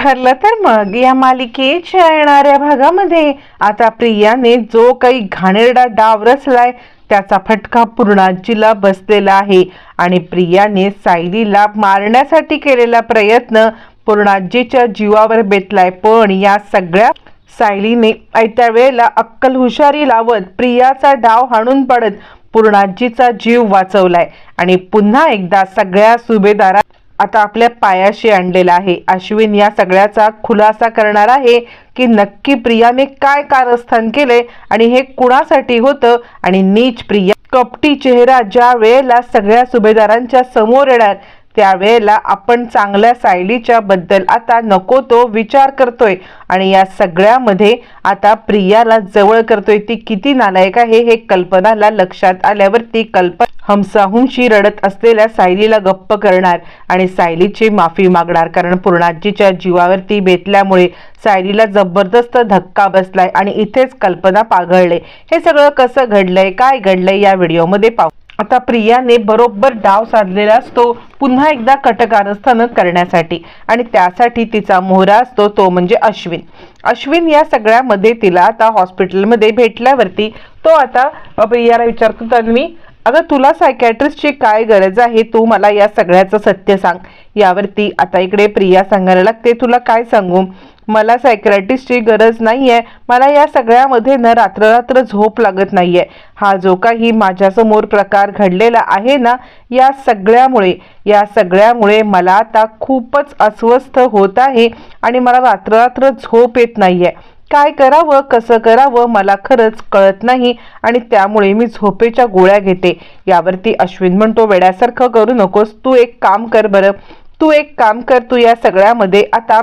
ठरलं तर मग या मालिकेच्या येणाऱ्या भागामध्ये आता प्रियाने जो काही घाणेरडा डाव रचलाय त्याचा फटका पूर्णाजीला बसलेला आहे आणि प्रियाने सायलीला मारण्यासाठी केलेला प्रयत्न पूर्णाजीच्या जीवावर बेतलाय. पण या सगळ्या सायलीने आयत्या वेळेला अक्कल हुशारी लावत प्रियाचा डाव हाणून पडत पूर्णाजीचा जीव वाचवलाय. आणि पुन्हा एकदा सगळ्या सुभेदारा आता आपल्या पायाशी आणलेला आहे. अश्विन या सगळ्याचा खुलासा करणार आहे की नक्की प्रियाने काय कारस्थान केले आणि हे कुणासाठी होतं? आणि नीच प्रिया कपटी चेहरा ज्या वेळेला सगळ्या सुभेदारांच्या समोर येणार त्यावेळेला आपण चांगल्या सायलीच्या बद्दल आता नको तो विचार करतोय. आणि या सगळ्यामध्ये आता प्रियाला जवळ करतोय. ती किती नालायक आहे हे कल्पनाला लक्षात आल्यावर ती कल्पना हमसाहुमशी रडत असलेल्या सायलीला गप्प करणार आणि सायलीची माफी मागणार. कारण पूर्णाजीच्या जीवावरती बेतल्यामुळे सायलीला जबरदस्त धक्का बसलाय आणि इथेच कल्पना पाघळले. हे सगळं कसं घडलंय काय घडलंय या व्हिडिओमध्ये पाहू. आता प्रियाने बरोबर डाव साधलेला असतो पुन्हा एकदा कटकारस्थान करण्यासाठी. आणि त्यासाठी तिचा मोहरा असतो तो म्हणजे अश्विन. अश्विन या सगळ्यामध्ये तिला आता हॉस्पिटलमध्ये भेटल्यावरती तो आता प्रियाला विचारतो तन्वी अगं तुला सायकॅट्रिस्टची काय गरज आहे? तू मला या सगळ्याचं सत्य सांग. यावरती आता इकडे प्रिया सांगायला लागते. तुला काय सांगू? मला सायकॅट्रिस्टची गरज नाही आहे मला या सगळ्यामध्ये न रात्ररात्र झोप लागत नाही आहे हा जो काही माझ्यासमोर प्रकार घडलेला आहे ना या सगळ्यामुळे या सगळ्यामुळे मला आता खूपच अस्वस्थ होत आहे आणि मला रात्ररात्र झोप येत नाही आहे काय करावं कसं करावं मला खरंच कळत नाही आणि त्यामुळे मी झोपेच्या गोळ्या घेते. यावरती अश्विन म्हणतो वेड्यासारखं करू नकोस तू एक काम कर बरं. तू एक काम कर तू या सगळ्यामध्ये आता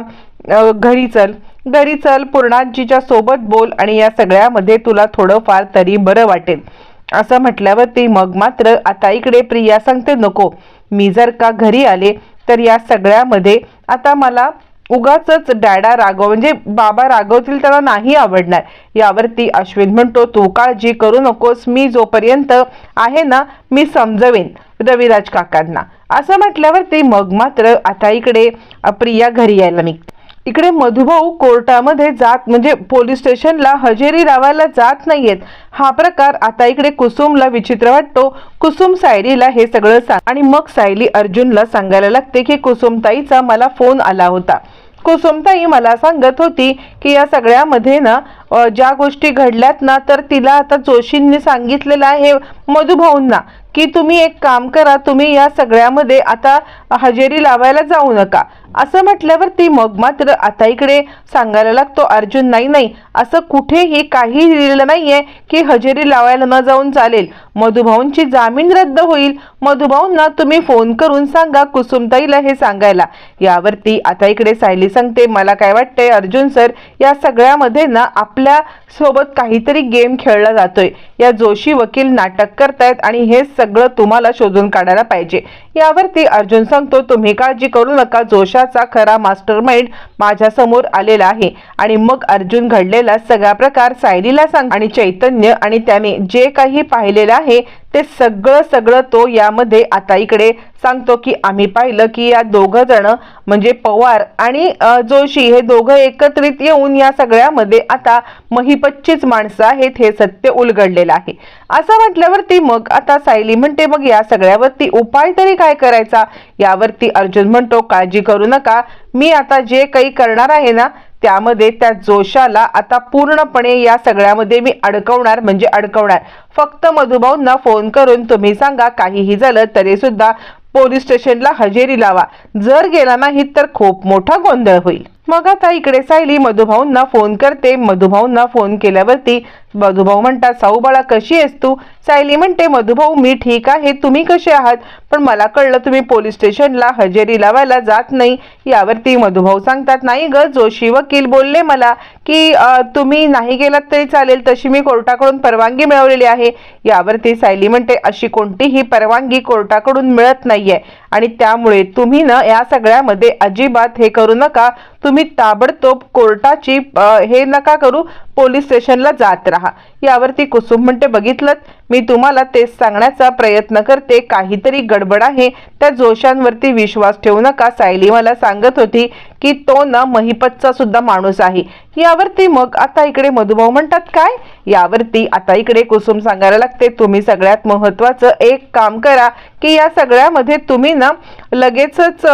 घरी चल. घरी चल पूर्णाजीच्या सोबत बोल आणि या सगळ्यामध्ये तुला थोडंफार तरी बरं वाटेल. असं म्हटल्यावरती मग मात्र आता इकडे प्रिया सांगते नको. मी जर का घरी आले तर या सगळ्यामध्ये आता मला उगाच डॅडा रागव म्हणजे बाबा रागवतील त्याला नाही आवडणार. यावरती अश्विन म्हणतो तू काळजी करू नकोस मी जोपर्यंत आहे ना मी समजवेन रविराज काकांना. असं म्हटल्यावरती मग मात्र आता इकडे प्रिया घरी यायला निघते. इकडे मधुभाऊ कोर्टामध्ये जात म्हणजे पोलीस स्टेशनला हजेरी लावायला जात नाहीयेत. हा प्रकार आता इकडे कुसुमला विचित्र वाटतो. कुसुम सायलीला हे सगळं सांग आणि मग सायली अर्जुनला सांगायला लागते की कुसुमताईचा मला फोन आला होता. कुसुमताई मला सांगत होती की या सगळ्यामध्ये ना ज्या गोष्टी घडल्यात ना तर तिला आता जोशींनी सांगितलेलं आहे मधुभाऊंना की तुम्ही एक काम करा तुम्ही या सगळ्यामध्ये आता हजेरी लावायला जाऊ नका. असं म्हटल्यावर ती मग मात्र आता इकडे सांगायला लागतो अर्जुन नाही नाही असं कुठेही काही लिहिलेलं नाहीये की हजेरी लावायला न जाऊन चालेल. मधुभाऊंची जामीन रद्द होईल. मधुभाऊंना तुम्ही फोन करून सांगा कुसुमताईला हे सांगायला. यावरती आता इकडे सायली सांगते. मला काय वाटतंय अर्जुन सर या सगळ्यामध्ये ना आपल्यासोबत काहीतरी गेम खेळला जातोय. या जोशी वकील नाटक करतायत आणि हे सगळं तुम्हाला शोधून काढायला पाहिजे. यावरती अर्जुन सांगतो तुम्ही काळजी करू नका. जोशाचा खरा मास्टर माइंड माझ्यासमोर आलेला आहे. आणि मग अर्जुन घडलेला सगळा प्रकार सायलीला सांग आणि चैतन्य आणि त्याने जे काही पाहिलेलं आहे ते सगळं सगळं तो यामध्ये आता इकडे सांगतो की आम्ही पाहिलं की या दोघं जण म्हणजे पवार आणि जोशी हे दोघं एकत्रित येऊन या सगळ्यामध्ये आता महिपच्चीच माणसं आहेत हे सत्य उलगडलेलं आहे. असं म्हटल्यावरती मग आता सायली म्हणते मग या सगळ्यावरती उपाय तरी काय करायचा? यावरती अर्जुन म्हणतो काळजी करू नका. मी आता जे काही करणार आहे ना त्यामध्ये त्या जोशाला आता पूर्णपणे या सगळ्यामध्ये मी अडकवणार म्हणजे अडकवणार. फक्त मधुभाऊंना फोन करून तुम्ही सांगा काहीही झालं तरी सुद्धा पोलीस स्टेशनला हजेरी लावा. जर गेला नाही तर खूप मोठा गोंधळ होईल. मग आता इकडे सायली मधुभाऊंना फोन करते. मधुभाऊंना फोन केल्यावरती मधुभाऊ म्हणतात साऊ बाळा कशी आहेस तू? सायली म्हणते मधुभाऊ मी ठीक आहे. तुम्ही कसे आहात? पण मला कळलं तुम्ही पोलीस स्टेशनला हजेरी लावायला जात नाही. यावरती मधुभाऊ सांगतात नाही ग जोशी वकील बोलले मला की तुम्ही नाही गेलात तरी चालेल. तशी मी कोर्टाकडून परवानगी मिळवलेली आहे. यावरती सायली म्हणते अशी कोणतीही परवानगी कोर्टाकडून मिळत नाहीये. आणि त्यामुळे तुम्ही ना या सगळ्यामध्ये अजिबात हे करू नका. तुम्ही ताबडतोब कोर्टाची हे नका करू. पोलीस स्टेशनला जात राहा. यावरती कुसुम म्हणते बघितलं मी तुम्हाला तेच सांगण्याचा प्रयत्न करते. काहीतरी गडबड आहे. त्या जोशांवरती विश्वास ठेवू नका. सायली मला सांगत होती की तो ना महिपतचा सुद्धा माणूस आहे. यावरती मग आता इकडे मधुभाऊ म्हणतात काय? यावरती आता इकडे कुसुम सांगायला लागते. तुम्ही सगळ्यात महत्वाचं एक काम करा की या सगळ्यामध्ये तुम्ही ना लगेचच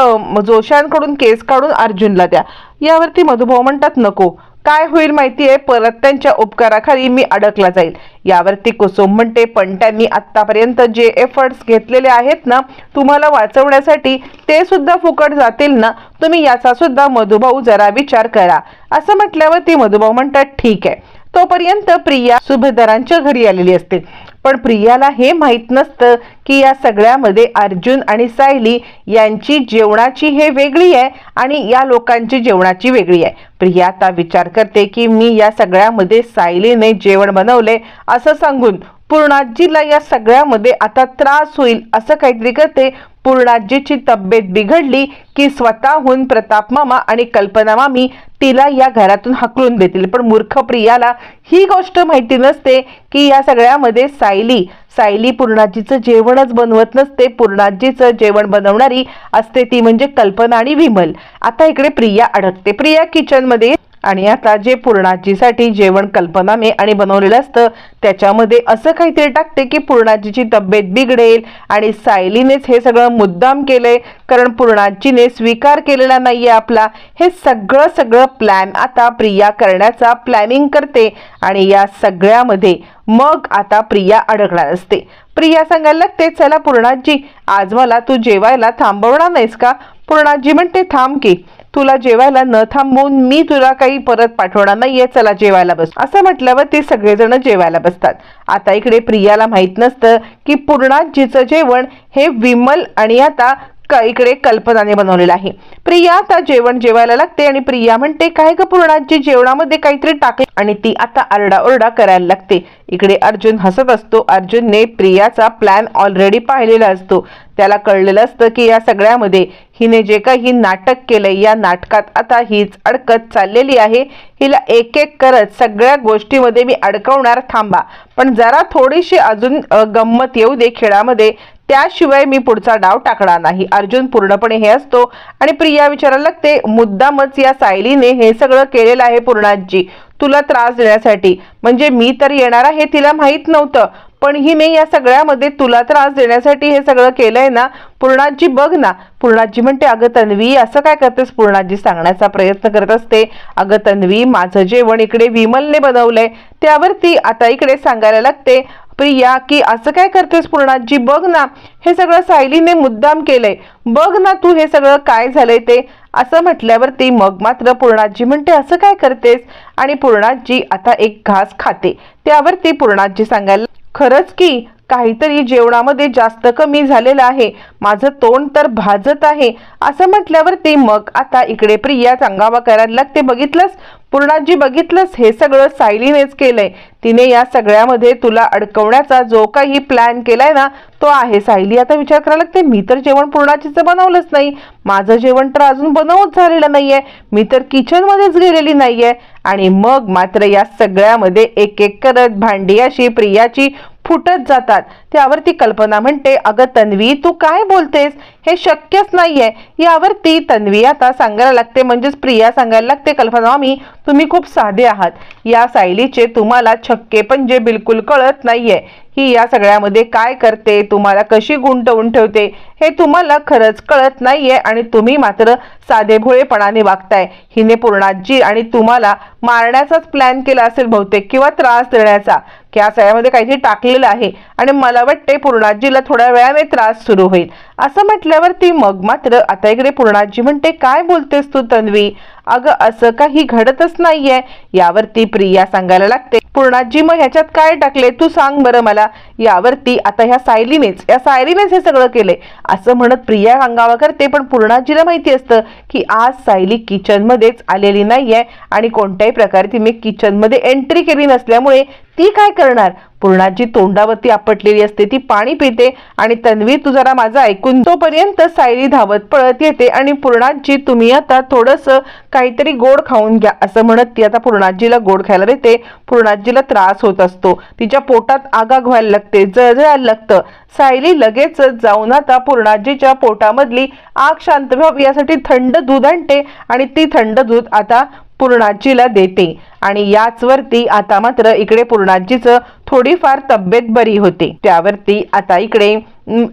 जोशांकडून केस काढून अर्जुनला द्या. यावरती मधुभाऊ म्हणतात नको. काय होईल माहिती आहे परत त्यांच्या उपकाराखाली मी अडकला जाईल. यावरती कुसुम म्हणते पण त्यांनी आतापर्यंत जे एफर्ट्स घेतलेले आहेत ना तुम्हाला वाचवण्यासाठी ते सुद्धा फुकट जातील ना? तुम्ही याचा सुद्धा मधुभाऊ जरा विचार करा. असं म्हटल्यावर ती मधुभाऊ म्हणतात ठीक आहे. तोपर्यंत प्रिया सुभेदारांच्या घरी आलेली असते. पण प्रियाला हे माहीत नसतं की या सगळ्यामध्ये अर्जुन आणि सायली यांची जेवणाची हे वेगळी आहे आणि या लोकांची जेवणाची वेगळी आहे. प्रिया आता विचार करते की मी या सगळ्यामध्ये सायलीने जेवण बनवले असं सांगून पूर्णाजीला या सगळ्यामध्ये आता त्रास होईल असं काहीतरी करते. पूर्णाजीची तब्येत बिघडली की स्वतःहून प्रताप मामा आणि कल्पना मामी तिला या घरातून हकलून देतील. पण मूर्ख प्रियाला ही गोष्ट माहिती नसते की या सगळ्यामध्ये सायली सायली पूर्णाजीचं जेवणच बनवत नसते. पूर्णाजीचं जेवण बनवणारी असते ती म्हणजे कल्पना आणि विमल. आता इकडे प्रिया अडकते. प्रिया किचनमध्ये आणि आता जे पूर्णाजीसाठी जेवण कल्पनाने आणि बनवलेलं असतं त्याच्यामध्ये असं काहीतरी टाकते की पूर्णाजीची तब्येत बिघडेल आणि सायलीनेच हे सगळं मुद्दाम केलंय. कारण पूर्णाजीने स्वीकार केलेला नाहीये आपला. हे सगळं सगळं प्लॅन आता प्रिया करण्याचा प्लॅनिंग करते आणि या सगळ्यामध्ये मग आता प्रिया अडकणार असते. प्रिया सांगायला लागते चला पूर्णाजी आज मला तू जेवायला थांबवणार नाहीस का? पूर्णाजी म्हणते थांब की. तुला जेवायला न थांबवून मी तुला काही परत पाठवणार नाहीये चला जेवायला बस. असं म्हटल्यावर ते सगळेजण जेवायला बसतात. आता इकडे प्रियाला माहीत नसतं की पूर्णाजीचं जेवण हे विमल आणि आता इकडे कल्पनाने बनवलेलं आहे. प्रिया आता जेवण जेवायला लागते आणि प्रिया म्हणते काय ग पूर्णाजी जेवणामध्ये काहीतरी टाकले आणि ती आता आरडाओरडा करायला लागते. इकडे अर्जुन हसत असतो. अर्जुनने प्रियाचा प्लॅन ऑलरेडी पाहिलेला असतो. त्याला कळलेलं असतं की या सगळ्यामध्ये हिने जे काही नाटक केलंय या नाटकात आता हीच अडकत चाललेली आहे. हिला एक एक करत सगळ्या गोष्टीमध्ये मी अडकवणार थांबा. पण जरा थोडीशी अजून गंमत येऊ दे खेळामध्ये. त्याशिवाय मी पुढचा डाव टाकणार नाही. अर्जुन पूर्णपणे हे असतो आणि प्रिया विचारायला लागते मुद्दामच या सायलीने हे सगळं केलेलं आहे पूर्णाजी. तुला त्रास देण्यासाठी. म्हणजे मी तर येणार आहे तिला माहीत नव्हतं. पण हिने या सगळ्यामध्ये तुला त्रास देण्यासाठी हे सगळं केलंय ना? पूर्णाजी बघ ना. पूर्णाजी म्हणते अगं तन्वी असं काय करतेस? पूर्णाजी सांगण्याचा प्रयत्न करत असते. अगं तन्वी माझं जेवण इकडे विमलने बनवलंय. त्यावरती आता इकडे सांगायला लागते प्रिया की असं काय करतेस पूर्णाजी? बघ ना. हे सगळं सायलीने मुद्दाम केलंय. बघ ना तू हे सगळं काय झालंय ते. असं म्हटल्यावर ती मग मात्र पूर्णाजी म्हणते असं काय करतेस? आणि पूर्णाजी आता एक घास खाते. त्यावर ती पूर्णाजी सांगायला खरंच की काहीतरी जेवणामध्ये जास्त कमी झालेलं आहे. माझं तोंड तर भाजत आहे. असं म्हटल्यावर ती मग आता इकडे प्रिया चांगावा करायला लागते. बघितलंस? पूर्णाजी बघितलंस हे सगळं सायलीनेच केलंय. तिने या सगळ्यामध्ये तुला अडकवण्याचा जो काही प्लॅन केलाय ना तो आहे. सायली आता विचार करायला लागते मी तर जेवण पूर्णाचीचं बनवलंच नाही. माझं जेवण तर अजून बनवूच झालेलं नाहीये. मी तर किचनमध्येच गेलेली नाहीये. आणि मग मात्र या सगळ्यामध्ये एक एक करत भांडी अशी प्रियाची फुटत जातात. त्यावरती कल्पना म्हणते अगं तन्वी तू काय बोलतेस? हे शक्यच नाहीये. यावरती तन्वी आता सांगायला लागते म्हणजेच प्रिया सांगायला लागते कल्पना मामी तुम्ही खूप साधे आहात. या सायलीचे तुम्हाला छक्के पण जे बिलकुल कळत नाहीये. ही या सगळ्यामध्ये काय करते? तुम्हाला कशी गुंतवून ठेवते? हे तुम्हाला खरंच कळत नाहीये आणि तुम्ही मात्र साधे भोळेपणाने वागताय. हिने पूर्णाजी आणि तुम्हाला मारण्याचाच प्लॅन केला असेल बहुतेक किंवा त्रास देण्याचा. या सगळ्यामध्ये काहीतरी टाकलेलं आहे. आणि मला वाटते पूर्णाजीला थोड्या वेळाने त्रास सुरू होईल. असं म्हटल्यावरती मग मात्र आता इकडे पूर्णाजी म्हणते काय बोलतेस तू तन्वी? अगं असं काही घडतच नाहीये. यावरती प्रिया सांगायला लागते पूर्णाजी मग ह्याच्यात काय टाकले तू सांग बरं मला. यावरती आता ह्या सायलीनेच या सायलीनेच हे सगळं केलंय. असं म्हणत प्रिया हंगामा करते पण पूर्णाजीला माहिती असतं की आज सायली किचनमध्येच आलेली नाहीये आणि कोणत्याही प्रकारे तिने किचनमध्ये एंट्री केली नसल्यामुळे ती काय करणार? पूर्णाजी तोंडावरती आपटलेली असते. ती पाणी पिते आणि तन्वी तू जरा माझं ऐकून तोपर्यंत सायली धावत पळत येते आणि पूर्णाजी तुम्ही आता थोडस काहीतरी गोड खाऊन घ्या असं म्हणत ती आता पूर्णाजीला गोड खायला देते. पूर्णाजीला त्रास होत असतो. तिच्या पोटात आगाग व्हायला लागते जळजळायला लागतं. सायली लगेच जाऊन आता पूर्णाजीच्या पोटामधली आग शांत व्हावी यासाठी थंड दूध आणते आणि ती थंड दूध आता पूर्णाजीला देते. आणि याच वरती आता मात्र इकडे पूर्णाजीचं थोडीफार तब्येत बरी होती. त्यावरती आता इकडे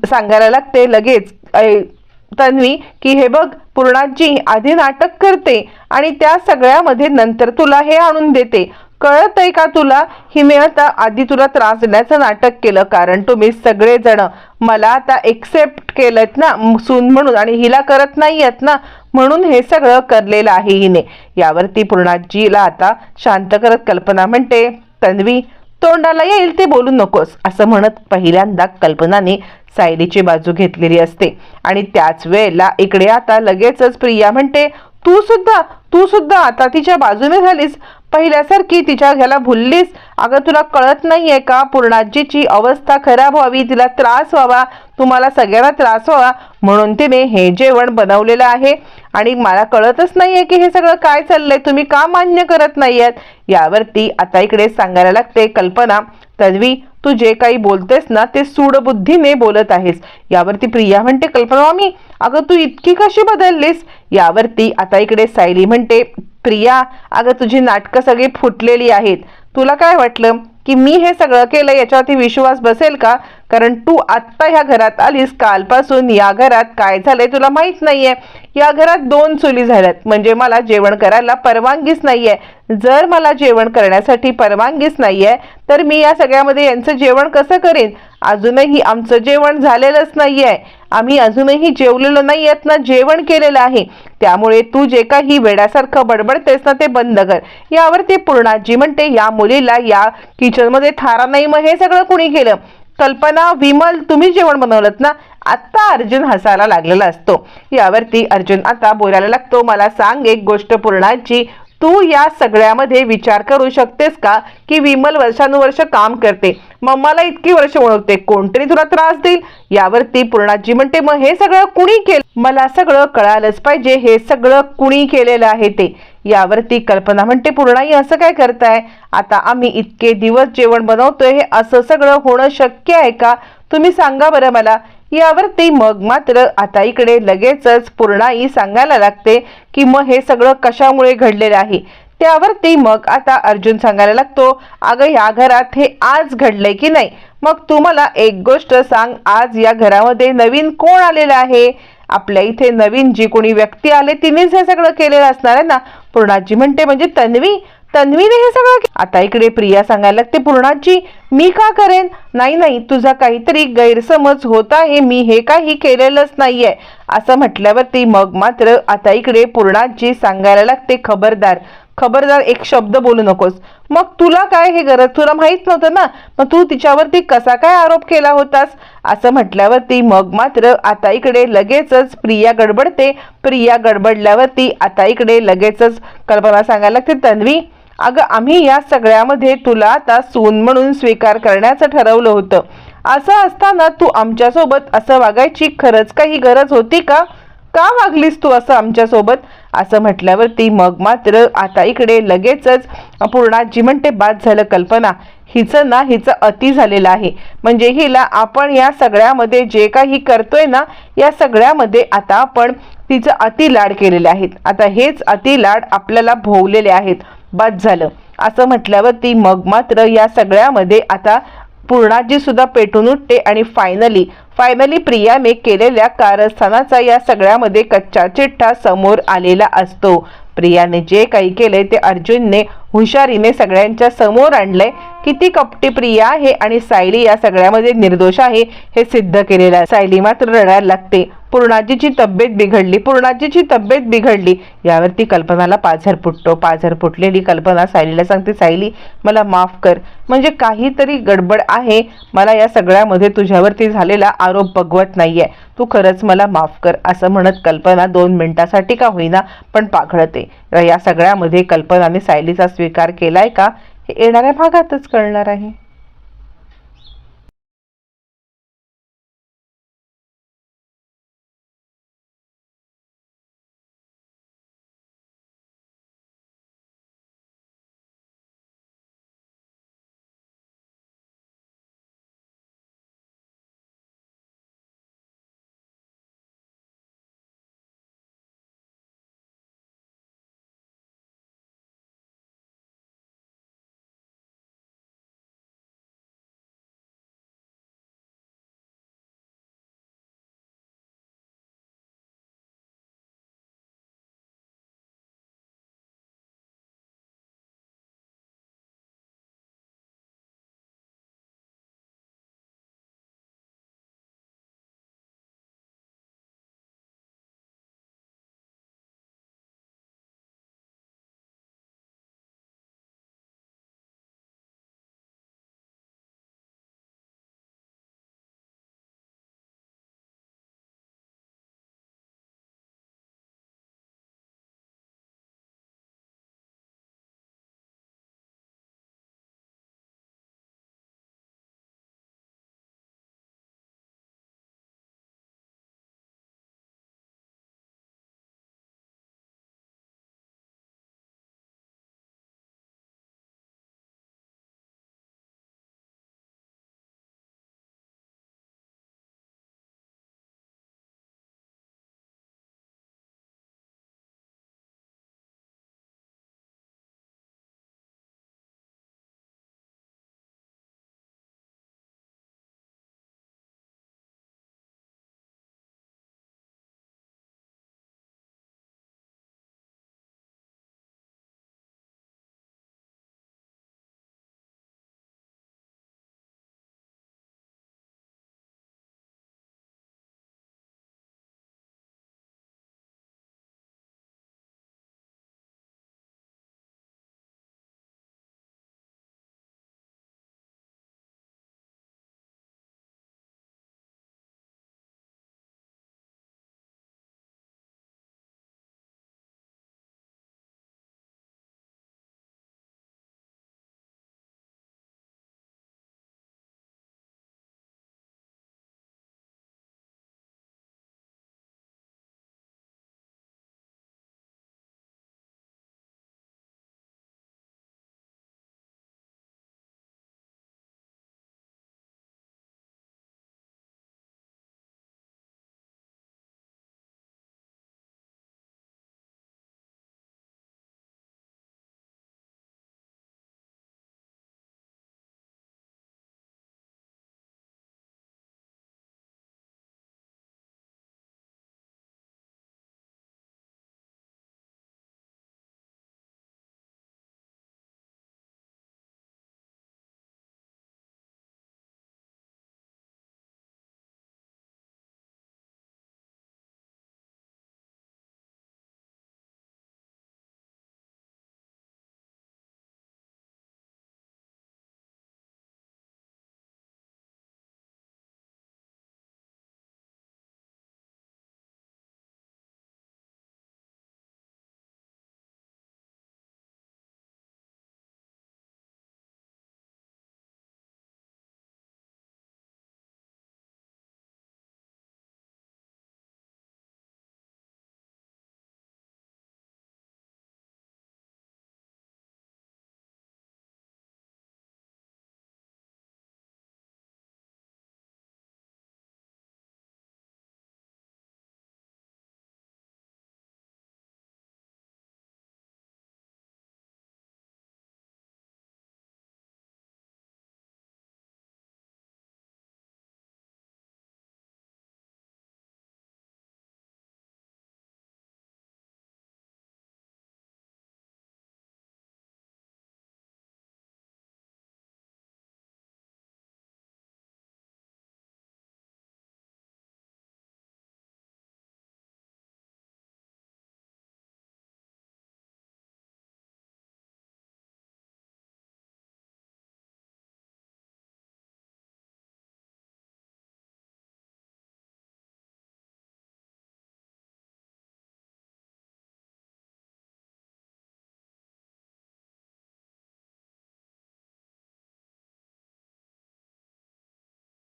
सांगायला लागते लगेच तन्वी की हे बघ पूर्णाजी आधी नाटक करते आणि त्या सगळ्यामध्ये नंतर तुला हे आणून देते. कळत आहे का तुला? हिने आता आधी तुला त्रास देण्याचं नाटक केलं कारण तुम्ही सगळेजण मला आता एक्सेप्ट केलं ना सून म्हणून आणि हिला करत नाही आहेत ना म्हणून हे सगळं करलेलं आहे हिने. यावरती पूर्णाजीला आता शांत करत कल्पना म्हणते तन्वी तोंडाला येईल ते बोलू नकोस असं म्हणत पहिल्यांदा कल्पनाने सायलीची बाजू घेतलेली असते. आणि त्याच वेळेला इकडे आता लगेचच प्रिया म्हणते तू सुद्धा तू सुद्धा आता तिच्या बाजूने झालीस. पहिल्यासारखी तिच्या घ्यायला भुललीस? अगं तुला कळत नाहीये का? पूर्णाजीची अवस्था खराब व्हावी तिला त्रास व्हावा तुम्हाला सगळ्यांना त्रास व्हावा म्हणून तिने हे जेवण बनवलेलं आहे. आणि मला कळतच नाहीये की हे सगळं काय चाललंय तुम्ही का मान्य करत नाहीयेत? यावरती आता इकडे सांगायला लागते कल्पना. तन्वी तू जे काही बोलतेस ना ते सूडबुद्धीने बोलत आहेस. यावरती प्रिया म्हणते कल्पना मी अगं तू इतकी कशी बदललीस? यावरती आता इकडे सायली म्हणते प्रिया अगं तुझी नाटकं सगळी फुटलेली आहेत. तुला काय वाटलं? की मी हे सगळं केलं याच्यावरती विश्वास बसेल का? कारण तू आत्ता ह्या घरात आलीस कालपासून या घरात काय झालंय तुला माहीत नाहीये. या घरात दोन चुली झाल्यात. म्हणजे मला जेवण करायला परवानगीच नाहीये. जर मला जेवण करण्यासाठी परवानगीच नाहीये तर मी या सगळ्यामध्ये यांचं जेवण कसं करेन? अजूनही आमचं जेवण झालेलंच नाही आहे आम्ही अजूनही जेवलेलो नाही आहेत ना जेवण केलेलं आहे. त्यामुळे तू जे काही वेड्यासारखं बडबडतेस ना ते बंद कर. यावर ते पूर्णाजी म्हणते या मुलीला या किचनमध्ये थारा नाही मग हे सगळं कुणी केलं? कल्पना विमल तुम्ही जेवण बनवलं ना? आत्ता अर्जुन हसायला लागलेला असतो. यावरती अर्जुन आता बोलायला लागतो मला सांग एक गोष्ट पूर्णाची तू या सगळ्यामध्ये विचार करू शकतेस का? की विमल वर्षानुवर्ष काम करते. मग मला इतकी वर्ष ओळखते. कोणतरी तुला त्रास देईल? यावरती पूर्णाजी म्हणते मग हे सगळं कुणी केलं? मला सगळं कळालंच पाहिजे. हे सगळं कुणी केलेलं आहे ते. यावरती कल्पना म्हणते पूर्णाई असं काय करताय? आता आम्ही इतके दिवस जेवण बनवतोय. हे असं सगळं होणं शक्य आहे का? तुम्ही सांगा बरं मला. यावरती मग मात्र आता इकडे लगेचच पूर्णाई सांगायला लागते की मग हे सगळं कशामुळे घडलेलं आहे? त्यावरती मग आता अर्जुन सांगायला लागतो अगं या घरात हे आज घडलंय की नाही? मग तू मला एक गोष्ट सांग आज या घरामध्ये नवीन कोण आलेलं आहे? आपल्या इथे नवीन जी कोणी व्यक्ती आले तिनेच हे सगळं केलेलं असणार आहे ना? पूर्णाजी म्हणते म्हणजे तन्वी तन्वीने हे सगळं आता इकडे प्रिया सांगायला लागते पूर्णाजी मी का करेन? नाही नाही तुझा काहीतरी गैरसमज होत आहे मी हे काही केलेलंच नाहीये. असं म्हटल्यावरती मग मात्र आता इकडे पूर्णाजी सांगायला लागते खबरदार खबरदार एक शब्द बोलू नकोस. मग तुला काय हे गरज? तुला माहीत नव्हतं ना? मग तू तिच्यावरती कसा काय आरोप केला होतास? असं म्हटल्यावरती मग मात्र आता इकडे लगेचच प्रिया गडबडते. प्रिया गडबडल्यावरती आता इकडे लगेचच कल्पना सांगायला लागते तन्वी अगं आम्ही या सगळ्यामध्ये तुला आता सून म्हणून स्वीकार करण्याचं ठरवलं होतं. असं असताना तू आमच्यासोबत असं वागायची खरंच काही गरज होती का? का वागलीस तू असं आमच्यासोबत? असं म्हटल्यावरती मग मात्र आता इकडे लगेचच पूर्णाजी म्हणते बाद झालं कल्पना. हिचं ना हिचं अति झालेलं आहे. म्हणजे हिला आपण या सगळ्यामध्ये जे काही करतोय ना या सगळ्यामध्ये आता आपण तिचं अति लाड केलेले आहेत आता हेच अति लाड आपल्याला भोवलेले आहेत. बाद झालं. असं म्हटल्यावरती मग मात्र या सगळ्यामध्ये आता पूर्णाजी सुद्धा पेटून उठते आणि फायनली फायनली प्रियाने केलेल्या कारस्थानाचा या सगळ्यामध्ये कच्चा चिठ्ठा समोर आलेला असतो. प्रियाने जे काही केले ते अर्जुनने हुशारीने सगळ्यांच्या समोर आणलंय. किती कपटी प्रिया आहे आणि सायली या सगळ्यामध्ये निर्दोष आहे हे सिद्ध केलेलं आहे. सायली मात्र रडायला लागते. पूर्णाजीची तब्येत बिघडली. पूर्णाजीची तब्येत बिघडली. यावरती कल्पनाला पाझर फुटतो. पाझर फुटलेली कल्पना सायलीला सांगते सायली मला माफ कर. म्हणजे काहीतरी गडबड आहे. मला या सगळ्यामध्ये तुझ्यावरती झालेला आरोप बघवत नाहीये. तू खरंच मला माफ कर. असं म्हणत कल्पना दोन मिनिटासाठी का होईना पण पाघळते. या सगळ्यामध्ये कल्पनाने सायलीचा स्वीकार केलाय का? येणाऱ्या भागातच कळणार आहे.